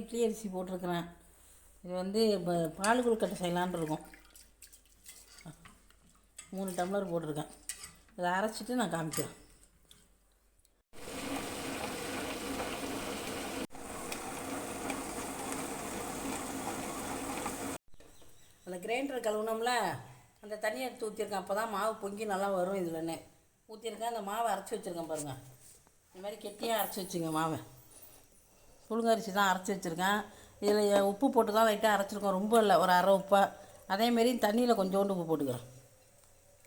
இட்லி அரிசி போட்டிருக்கிறேன். இது வந்து இப்போ பால் கொழுக்கட்டை செய்யலான்னு இருக்கோம். மூணு டம்ளர் போட்டிருக்கேன். இதை அரைச்சிட்டு நான் காமிக்கிறேன். அந்த கிரைண்டர் கழுவுனோம்ல அந்த தண்ணியை எடுத்து ஊற்றிருக்கேன் அப்போ தான் மாவு பொங்கி நல்லா வரும் இதில்னு ஊற்றிருக்கேன் அந்த மாவை அரைச்சி வச்சுருக்கேன் பாருங்கள் இந்த மாதிரி கெட்டியாக அரைச்சி வச்சுங்க மாவை. புழுங்கரிசி தான் அரைச்சி வச்சுருக்கேன். இதில் உப்பு போட்டு தான் லைட்டாக அரைச்சிருக்கோம். ரொம்ப இல்லை ஒரு அரை உப்பை. அதேமாரி தண்ணியில் கொஞ்சோண்டு உப்பு போட்டுக்கிறேன்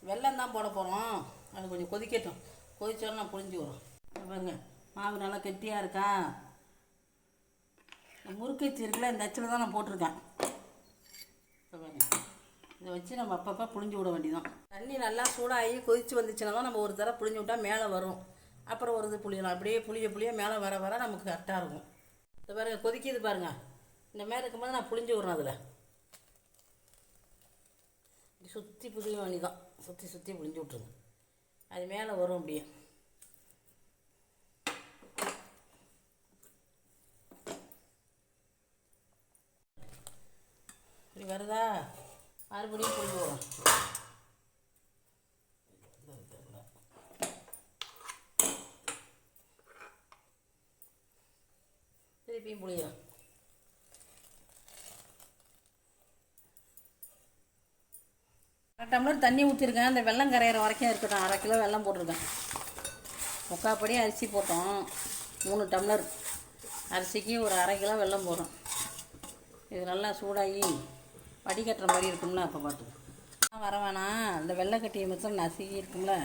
வெள்ளம் தான் போட போகிறோம் அது கொஞ்சம் கொதிக்கட்டும். கொதிச்சோன்னு நான் புழிஞ்சி வரும் பாருங்க மாவு நல்லா கெட்டியாக இருக்கா? முறுக்கை முறுக்கச்சி இருக்குல்ல இந்த அச்சில் தான் நான் போட்டிருக்கேன். பாருங்க. இதை வச்சு நம்ம அப்பப்போ புழிஞ்சு விட வேண்டியதான் தண்ணி நல்லா சூடாகி கொதிச்சு வந்துச்சுன்னா தான் நம்ம ஒரு தடவை புழிஞ்சு விட்டால் மேலே வரும். அப்புறம் ஒரு இது புளியலாம் அப்படியே புளிய புளிய மேலே வர வர நமக்கு கரெக்டாக இருக்கும். இந்த பாருங்க கொதிக்கிது பாருங்க. இந்த மாதிரி இருக்கும்போது நான் புளிஞ்சு விட்றேன் அதில். சுற்றி புளிய தான் சுற்றி சுற்றி புளிஞ்சு விட்ருங்க அது மேலே வரும் அப்படியே. இப்படி வருதா? மறுபடியும் புளிஞ்சு விடும் திருப்பியும் புளியும் அரை டம்ளர் தண்ணி ஊற்றிருக்கேன் அந்த வெள்ளம் கரையிற வரைக்கும் இருக்கட்டும். அரை கிலோ வெல்லம் போட்டிருக்கேன். முக்காப்படி அரிசி போட்டோம். மூணு டம்ளர் அரிசிக்கு ஒரு அரை கிலோ வெல்லம் போடுறோம். இது நல்லா சூடாகி வடிகட்டுற மாதிரி இருக்கும்ல அப்போ பார்த்து. வர வேணாம். அந்த வெள்ளைக்கட்டியை மட்டும் நசுக்கி இருக்கும்ல.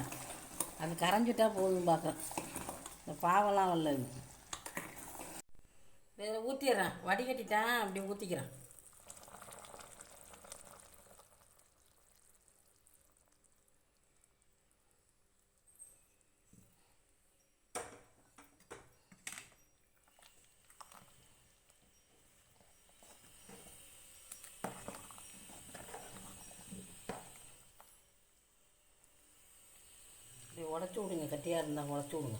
அது கரைஞ்சிட்டா போதும் பார்க்குறேன் இந்த பாவெல்லாம் வரல இது இதில் ஊற்றிடுறேன் வடிகட்டிட்டேன் அப்படி ஊற்றிக்கிறேன் இப்படி உடச்சி விடுங்க. கட்டியாக இருந்தால் உடச்சி விடுங்க.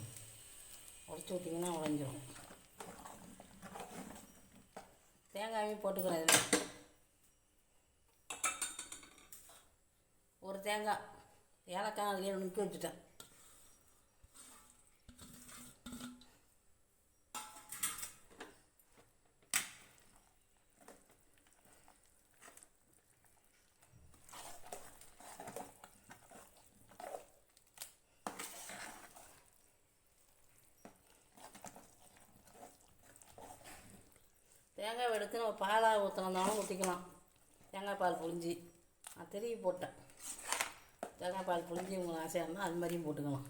உடச்சி விட்டிங்கன்னா உடஞ்சிடும் தேங்காயும் போட்டுக்கிறேன் இதில். ஒரு தேங்காய் ஏலக்காய் அதுலேயே நுணுக்கி வச்சுட்டேன். தேங்காய் எடுத்து நம்ம பாலாக ஊற்றினதாலும் ஊற்றிக்கலாம் தேங்காய் பால் புழிஞ்சி. நான் திருவி போட்டேன். தேங்காய் பால் புழிஞ்சி உங்களுக்கு ஆசையாக இருந்தால் அது மாதிரியும் போட்டுக்கலாம்.